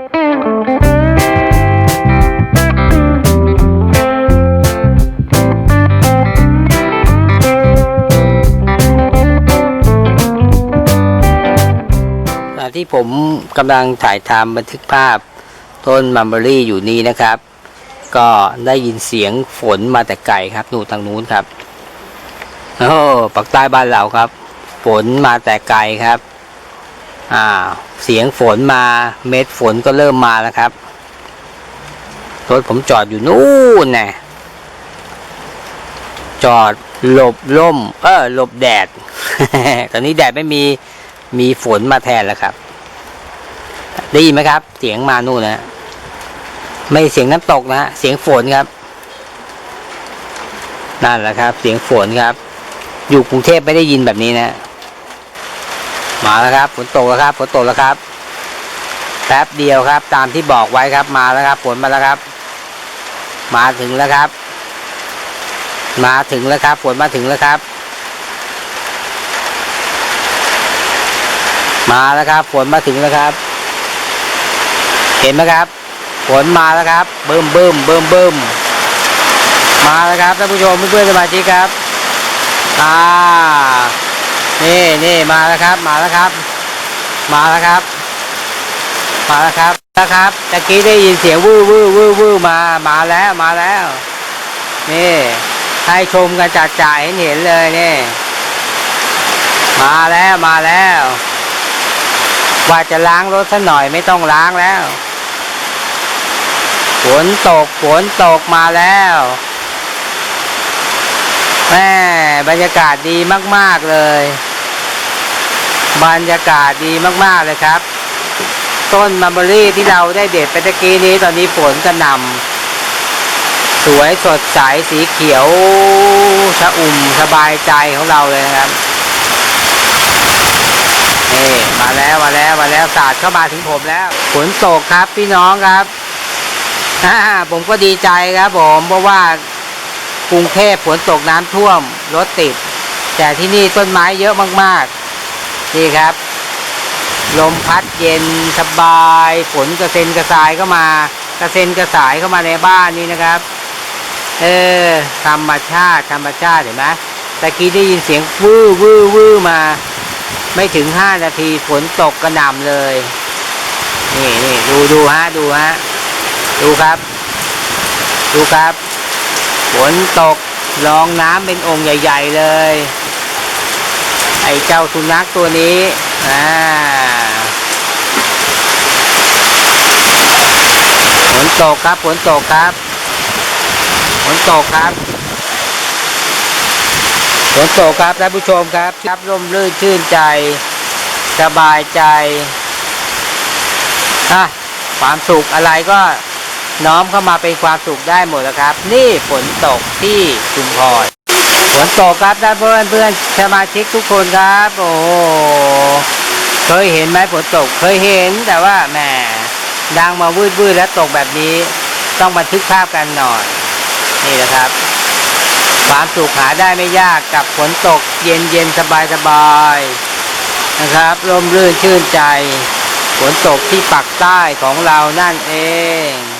ที่ผมกำลังถ่ายทำบันทึกภาพต้นมัมเบอรี่อยู่นี้นะครับ ก็ได้ยินเสียงฝนมาแต่ไกลครับนู่ทางนู้นครับโอ้ปักใต้บ้านเราครับ ฝนมาแต่ไกลครับ อ่าเสียงฝนมาเม็ดฝนก็เริ่มมาแล้วครับรถผมจอดอยู่นู่นแน่จอดหลบล่ม เออหลบแดด ตอนนี้แดดไม่มีมีฝนมาแทนแล้วครับ ได้ยินไหมครับ เสียงมานู่นนะไม่เสียงน้ำตกนะเสียงฝนครับ นั่นแหละครับ เสียงฝนครับ อยู่กรุงเทพไม่ได้ยินแบบนี้นะ มาแล้วครับฝนตกแล้วครับฝนตกแล้วครับ แป๊บเดียวครับ ตามที่บอกไว้ครับมาแล้วครับฝนมาแล้วครับ มาถึงแล้วครับ มาถึงแล้วครับฝนมาถึงแล้วครับ มาแล้วครับฝนมาถึงแล้วครับ เห็นไหมครับฝนมาแล้วครับเบิ่มเบิ่มเบิ่มเบิ่มมาแล้วครับท่านผู้ชมเพื่อนๆสมาชิกครับอ่า นี่นี่มาแล้วครับ มาแล้วครับ มาแล้วครับ มาแล้วครับนะครับตะกี้ได้ยินเสียงวื้อวื้อวื้อวื้อมามาแล้วมาแล้ว นี่ให้ชมกันจัดจ่ายเห็นเห็นเลยนี่ มาแล้วมาแล้ว ว่าจะล้างรถสักหน่อยไม่ต้องล้างแล้วฝนตกฝนตกมาแล้วแม่บรรยากาศดีมาก ๆ เลย บรรยากาศดีมากๆเลยครับ ต้นมัมเบอรี่ที่เราได้เด็ดไปตะกี้นี้ตอนนี้ฝนกระหน่ำสวยสดใสสีเขียวชะอุ่มสบายใจของเราเลยนะครับนี่มาแล้วมาแล้วมาแล้วสาดเข้ามาถึงผมแล้วฝนตกครับพี่น้องครับผมก็ดีใจครับผมเพราะว่ากรุงเทพฝนตกน้ำท่วมรถติด แต่ที่นี่ต้นไม้เยอะมากๆ นี่ครับ ลมพัดเย็นสบายฝนกระเซ็นกระสายเข้ามากระเซ็นกระสายเข้ามาในบ้านนี่นะครับ เออธรรมชาติธรรมชาติเห็นไหมตะกี้ได้ยินเสียงวื้อวื้อวื้อมา ไม่ถึงห้านาทีฝนตกกระหน่ำเลย นี่นี่ดูดูฮะดูฮะดูครับ ดูครับฝนตกรองน้ำเป็นองค์ใหญ่ ๆ เลย อ้เจ้าสุนัขตัวนี้อ่าฝนตกครับฝนตกครับฝนตกครับฝนตกครับท่านผู้ชมครับครับร่มรื่นชื่นใจ สบายใจฮะความสุขอะไรก็น้อมเข้ามาเป็นความสุขได้หมดแล้วครับ นี่ฝนตกที่ชุมพร ฝนตกครับท่านเพื่อนเพื่อนสมาชิกทุกคนครับ โอ้เคยเห็นไหมฝนตกเคยเห็นแต่ว่าแหมดังมาวืดวืดแล้วตกแบบนี้ ต้องบันทึกภาพกันหน่อย นี่แหละครับ ความสุขหาได้ไม่ยากกับฝนตกเย็นเย็นสบายสบายนะครับร่มรื่นชื่นใจฝนตกที่ปักใต้ของเรานั่นเอง